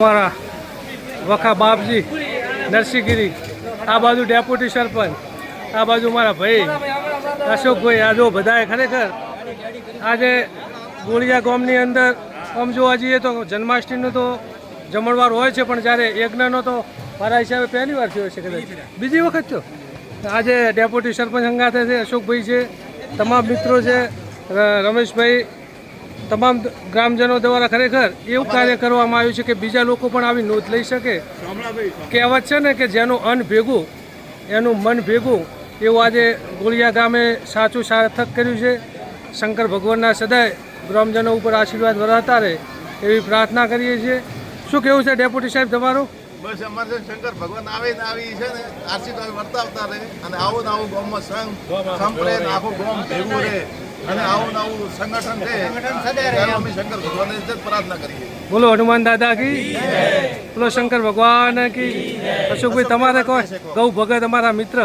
અમારા વખા બાપજી, નરસિંહગીરી, આ બાજુ ડેપ્યુટી સરપંચ, આ બાજુ મારા ભાઈ, અશોકભાઈ, આ જો બધાએ ખરેખર આજે ગોળિયા ગામની અંદર, આમ જોવા જઈએ તો જન્માષ્ટમીનો તો જમણવાર હોય છે, પણ જ્યારે યજ્ઞનો તો મારા હિસાબે પહેલી વાર થયો છે કદાચ. બીજી વખત થયો આજે ડેપ્યુટી સરપંચ અંગાથે છે, અશોકભાઈ છે, તમામ મિત્રો છે રમેશભાઈ તમામ ગ્રામજનો દ્વારા ખરેખર એવું કાર્ય કરવામાં આવ્યું છે કે બીજા લોકો પણ આવી નોંધ લઈ શકે. કહેવત છે ને કે જેનું અન્ન ભેગું એનું મન ભેગું એવું આજે ગોળિયા ગામે સાચું સાર્થક કર્યું છે. શંકર ભગવાનના સદાય ગ્રામજનો ઉપર આશીર્વાદ વરાતા રહે એવી પ્રાર્થના કરીએ છીએ. શું કેવું છે ડેપ્યુટી સાહેબ તમારું? બસ અમારે શંકર ભગવાન આવે ને આવી છે ને આશીર્વાદ વર્તાવતા રહે અને આવો ને આવું ગામમાં સંઘ સંભળે આખું ગામ ભેગું રહે. અને આવું ને સંગઠન છે અમે શંકર ભગવાનને જ પ્રાર્થના કરીએ બોલો હનુમાન દાદા કી બોલો શંકર ભગવાન કી અશોકભાઈ તમારે કોઈ ગૌ ભગત અમારા મિત્ર?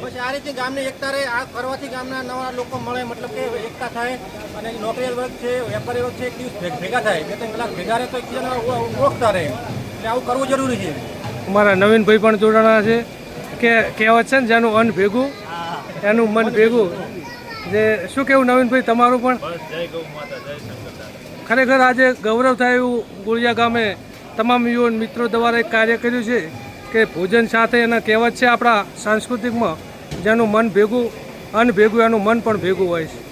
બસ આ રીતે ગામની એકતા રહે આ ફરવાથી ગામના નવા લોકો મળે મતલબ કે એકતા થાય અને નોકરી વર્ગ છે વેપારી વર્ગ છે એક દિવસ ભેગા થાય. બે ત્રણ કલાક ભેગા રહે તો એકબીજાને ઓળખતા રહે. એટલે આવું કરવું જરૂરી છે. અમારા નવીનભાઈ પણ જોડાણા છે. કે કહેવત છે ને જેનું અન્ન ભેગું એનું મન ભેગું. જે શું કેવું નવીનભાઈ તમારું પણ? ખરેખર આજે ગૌરવ થાય એવું ગુળિયા ગામે તમામ યુવાન મિત્રો દ્વારા એક કાર્ય કર્યું છે કે ભોજન સાથે એના કહેવત છે આપણા સાંસ્કૃતિકમાં જેનું મન ભેગું અનભેગું ભેગું એનું મન પણ ભેગું હોય છે.